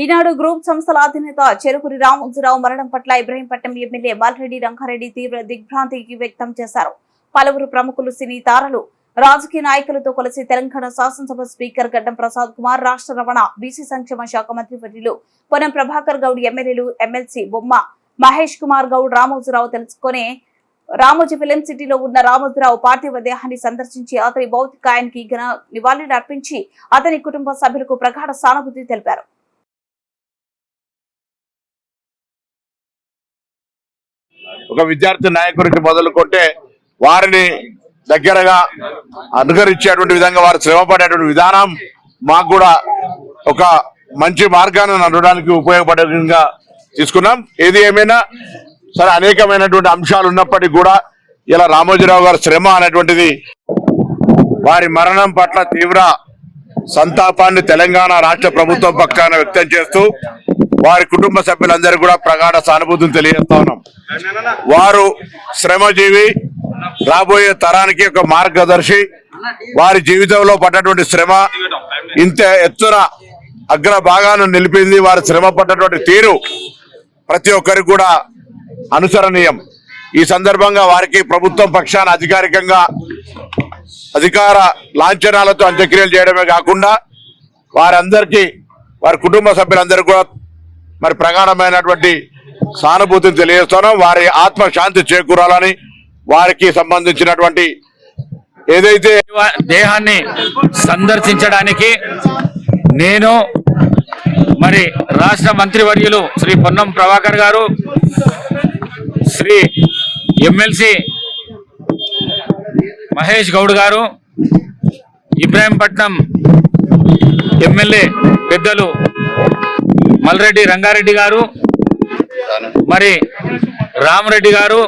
ఈనాడు group సంస్థల అధినేత చెరుకురి రామోజీరావు మరణం పట్ల ఇబ్రహీంపట్నం ఎమ్మెల్యే బాలరెడ్డి రంగారెడ్డి తీవ్ర దిగ్భ్రాంతికి వ్యక్తం చేశారు. పలువురు ప్రముఖులు సినీ తారలు రాజకీయ నాయకులతో కలిసి తెలంగాణ శాసనసభ స్పీకర్ గడ్డం ప్రసాద్ కుమార్ రాష్ట్ర రవాణా బీసీ సంక్షేమ శాఖ మంత్రి వర్యులు పొన్నం ప్రభాకర్ గౌడ్ ఎమ్మెల్యేలు ఎమ్మెల్సీ బొమ్మ మహేష్ కుమార్ గౌడ్ రామోజీరావు తెలుసుకునే రామోజీ ఫిలిం సిటీలో ఉన్న రామోజీరావు పార్థివ దేహాన్ని సందర్శించి అతని భౌతికాయానికి ఘన నివాళులు అర్పించి అతని కుటుంబ సభ్యులకు ప్రగాఢ సానుభూతి తెలిపారు. ఒక విద్యార్థి నాయకుడికి మొదలుకొంటే వారిని దగ్గరగా అనుకరించేటువంటి విధంగా వారు శ్రమ పడేటువంటి విధానం మాకు కూడా ఒక మంచి మార్గాన్ని నడవడానికి ఉపయోగపడే విధంగా తీసుకున్నాం. ఏది ఏమైనా సరే అనేకమైనటువంటి అంశాలు ఉన్నప్పటికీ కూడా ఇలా రామోజీరావు గారి శ్రమ అనేటువంటిది వారి మరణం పట్ల తీవ్ర సంతాపాన్ని తెలంగాణ రాష్ట్ర ప్రభుత్వం పక్కన వ్యక్తం చేస్తూ వారి కుటుంబ సభ్యులందరూ కూడా ప్రగాఢ సానుభూతిని తెలియజేస్తా ఉన్నాం. వారు శ్రమజీవి రాబోయే తరానికి ఒక మార్గదర్శి వారి జీవితంలో పడ్డటువంటి శ్రమ ఇంత ఎత్తున అగ్ర భాగాన్ని నిలిపింది వారి శ్రమ పడ్డటువంటి తీరు ప్రతి ఒక్కరికి కూడా అనుసరణీయం. ఈ సందర్భంగా వారికి ప్రభుత్వం పక్షాన అధికారికంగా అధికార లాంఛనాలతో అంత్యక్రియలు చేయడమే కాకుండా వారందరికీ వారి కుటుంబ సభ్యులందరూ కూడా మరి ప్రగాఢమైనటువంటి సానుభూతిని తెలియజేస్తానో. వారి ఆత్మ శాంతి చేకూరాలని వారికి సంబంధించినటువంటి ఏదైతే దేహాన్ని సందర్శించడానికి నేను మరి రాష్ట్ర మంత్రివర్యులు శ్రీ పొన్నం ప్రభాకర్ గారు శ్రీ ఎమ్మెల్సీ మహేష్ గౌడ్ గారు ఇబ్రాహీంపట్నం ఎమ్మెల్యే పెద్దలు మల్రెడ్డి రంగారెడ్డి గారు మరి రామరెడ్డి గారు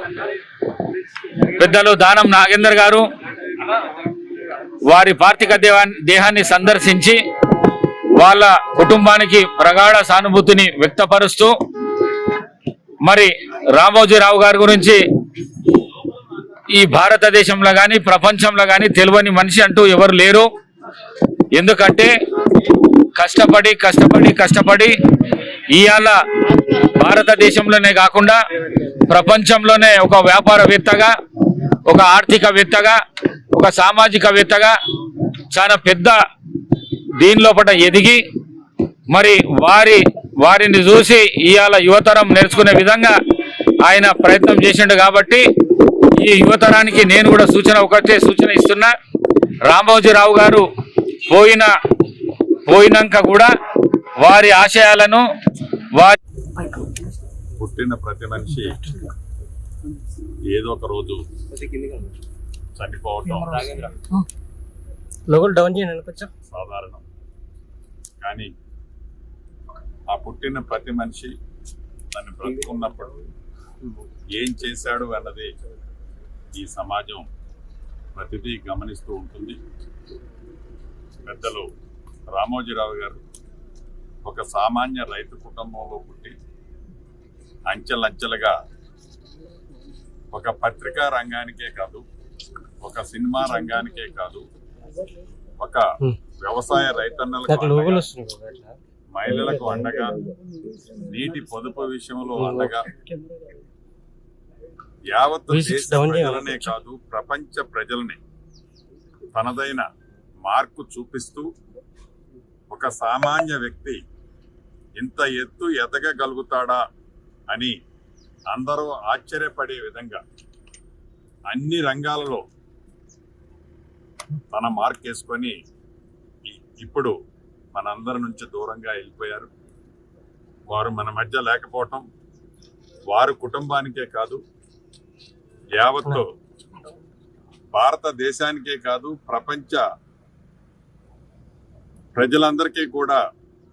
పెద్దలు దానం నాగేందర్ గారు వారి పార్థిక దేహాన్ని సందర్శించి వాళ్ళ కుటుంబానికి ప్రగాఢ సానుభూతిని వ్యక్తపరుస్తూ మరి రామోజీరావు గారి గురించి ఈ భారతదేశంలో కానీ ప్రపంచంలో కానీ తెలియని మనిషి అంటూ ఎవరు లేరు. ఎందుకంటే కష్టపడి కష్టపడి కష్టపడి ఇవాళ భారతదేశంలోనే కాకుండా ప్రపంచంలోనే ఒక వ్యాపారవేత్తగా ఒక ఆర్థికవేత్తగా ఒక సామాజికవేత్తగా చాలా పెద్ద దీని లోపల ఎదిగి మరి వారి వారిని చూసి ఇవాళ యువతరం నేర్చుకునే విధంగా ఆయన ప్రయత్నం చేసిండు కాబట్టి ఈ యువతరానికి నేను కూడా సూచన ఒకటే సూచన ఇస్తున్నా. రామోజీరావు గారు పోయిన పోయినాక కూడా వారి ఆశయాలను వారి పుట్టిన ప్రతి మనిషి ఏదో ఒక రోజు చనిపోవటం లోగోలు డౌన్ చేయండి కొంచెం. సాధారణం. కానీ ఆ పుట్టిన ప్రతి మనిషి తను బ్రతుకున్నప్పుడు ఏం చేశాడు అన్నది ఈ సమాజం ప్రతిదీ గమనిస్తూ ఉంటుంది. పెద్దలు రామోజీరావు గారు ఒక సామాన్య రైతు కుటుంబంలో పుట్టి అంచెలంచెలుగా ఒక పత్రికా రంగానికే కాదు ఒక సినిమా రంగానికే కాదు ఒక వ్యవసాయ రైతన్నలకు మహిళలకు అండగా నీటి పొదుపు విషయంలో అండగా యావత్ V6 దేశ. ప్రజలనే కాదు ప్రపంచ ప్రజల్ని తనదైన మార్కు చూపిస్తూ ఒక సామాన్య వ్యక్తి ఇంత ఎత్తు ఎదగగలుగుతాడా అని అందరూ ఆశ్చర్యపడే విధంగా అన్ని రంగాలలో తన మార్క్ వేసుకొని ఇప్పుడు మనందరి నుంచి దూరంగా వెళ్ళిపోయారు. వారు మన మధ్య లేకపోవటం వారు కుటుంబానికే కాదు యావత్తు భారతదేశానికే కాదు ప్రపంచ ప్రజలందరికీ కూడా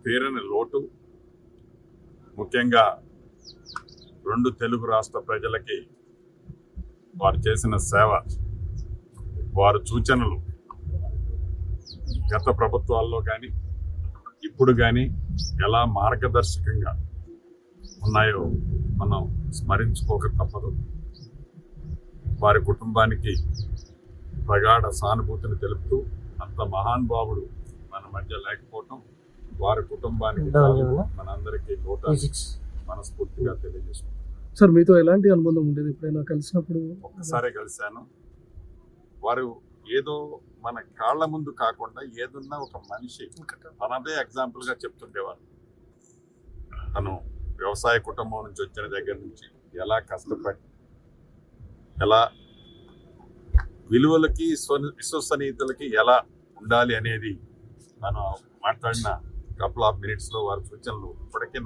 తీరని లోటు. ముఖ్యంగా రెండు తెలుగు రాష్ట్ర ప్రజలకి వారు చేసిన సేవ వారు సూచనలు గత ప్రభుత్వాల్లో కానీ ఇప్పుడు కానీ ఎలా మార్గదర్శకంగా ఉన్నాయో మనం స్మరించుకోక తప్పదు. వారి కుటుంబానికి ప్రగాఢ సానుభూతిని తెలుపుతూ అంత మహానుభావుడు మధ్య లేకపోవటం వారి కుటుంబానికి? మనందరికీ మనస్ఫూర్తిగా తెలియజేసుకుంటాం సార్ మీతో ఎలాంటి అనుబంధం ఉండేది? ఎప్పుడైనా కలిసినప్పుడు? ఒక్కసారే కలిశాను. వారు ఏదో మన కాళ్ళ ముందు కాకుండా ఏదున్నా ఒక మనిషి తనదే ఎగ్జాంపుల్గా చెప్తుండేవారు. తను వ్యవసాయ కుటుంబం నుంచి వచ్చిన దగ్గర నుంచి ఎలా కష్టపడి ఎలా విలువలకి స్వ- విశ్వసనీయతలకి ఎలా ఉండాలి అనేది మనం మాట్లాడిన కపుల్ ఆఫ్ మినిట్స్లో వారి సూచనలు ఇప్పటికే